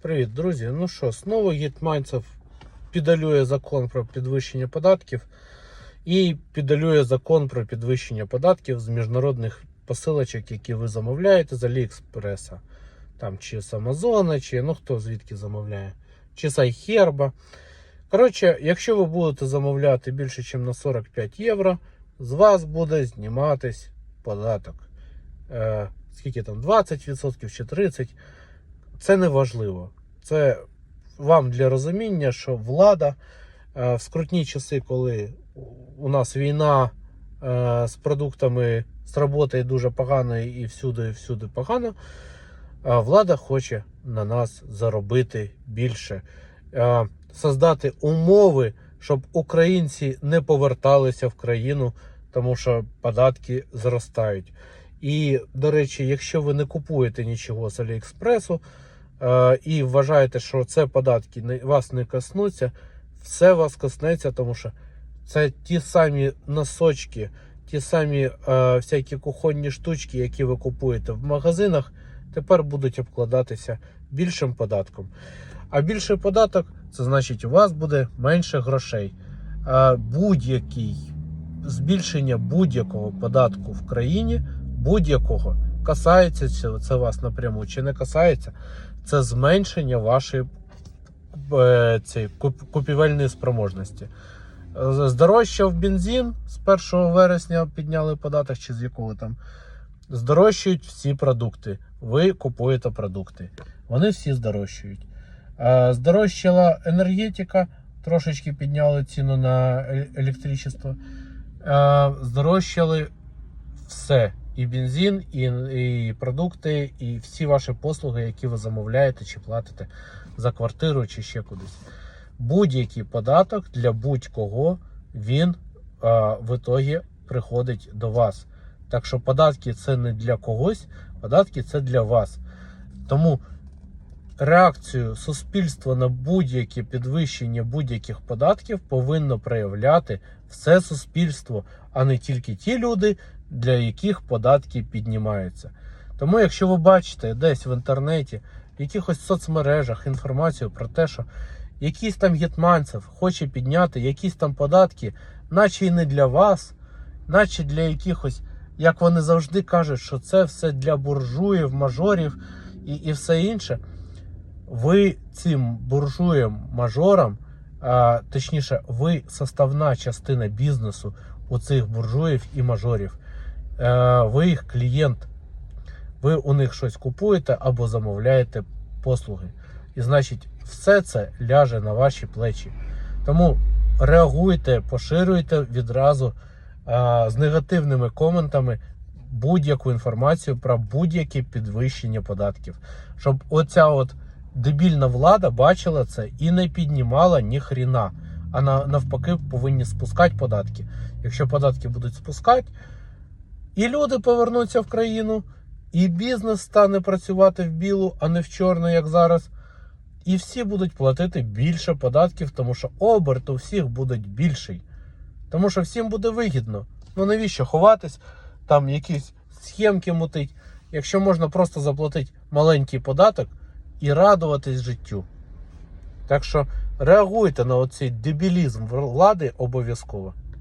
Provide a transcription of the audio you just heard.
Привіт, друзі. Ну що, знову Гетманцев підалює закон про підвищення податків і підалює закон про підвищення податків з міжнародних посилочок, які ви замовляєте з Аліекспреса. Там чи з Амазона, чи ну хто звідки замовляє, чи з Айхерба. Коротше, якщо ви будете замовляти більше, ніж на 45 євро, з вас буде зніматись податок. Е, скільки там, 20% чи 30%. Це не важливо. Це вам для розуміння, що влада е, в скрутні часи, коли у нас війна е, з продуктами з роботи дуже погано і всюди, і всюди погано, е, влада хоче на нас заробити більше, создати умови, щоб українці не поверталися в країну, тому що податки зростають. І, до речі, якщо ви не купуєте нічого з Аліекспресу і вважаєте, що це податки вас не коснуться, все вас коснеться, тому що це ті самі носочки, ті самі е, всякі кухонні штучки, які ви купуєте в магазинах, тепер будуть обкладатися більшим податком. А більший податок це значить, у вас буде менше грошей. Е, будь-який збільшення будь-якого податку в країні будь-якого касається це, вас напряму чи не касається, це зменшення вашої е, цієї, купівельної спроможності. Е, Здорожчав бензин з 1 вересня підняли податок, чи з якого там. Здорожчують всі продукти. Ви купуєте продукти. Вони всі здорожчують. Е, Здорожчала енергетика, трошечки підняли ціну на електричество. Здорожчали все. І бензин, і, і продукти, і всі ваші послуги, які ви замовляєте чи платите за квартиру чи ще кудись. Будь-який податок для будь-кого він а, в ітогі приходить до вас. Так що податки це не для когось, податки це для вас. Тому реакцію суспільства на будь-яке підвищення будь-яких податків повинно проявляти все суспільство, а не тільки ті люди, для яких податки піднімаються. Тому, якщо ви бачите десь в інтернеті, в якихось соцмережах інформацію про те, що якийсь там гетманцев хоче підняти якісь там податки, наче і не для вас, наче для якихось, як вони завжди кажуть, що це все для буржуїв, мажорів і, і все інше. Ви цим буржуєм, мажорам, а, точніше, ви составна частина бізнесу у цих буржуїв і мажорів. Е, ви їх клієнт. Ви у них щось купуєте або замовляєте послуги. І значить, все це ляже на ваші плечі. Тому реагуйте, поширюйте відразу з негативними коментами будь-яку інформацію про будь-яке підвищення податків. Щоб оця от дебільна влада бачила це і не піднімала ні хріна. А навпаки, повинні спускати податки. Якщо податки будуть спускати, і люди повернуться в країну, і бізнес стане працювати в білу, а не в чорну, як зараз. І всі будуть платити більше податків, тому що оберт у всіх буде більший. Тому що всім буде вигідно. Ну навіщо ховатись, там якісь схемки мутить, якщо можна просто заплатити маленький податок і радуватись життю. Так що реагуйте на оцей дебілізм влади обов'язково.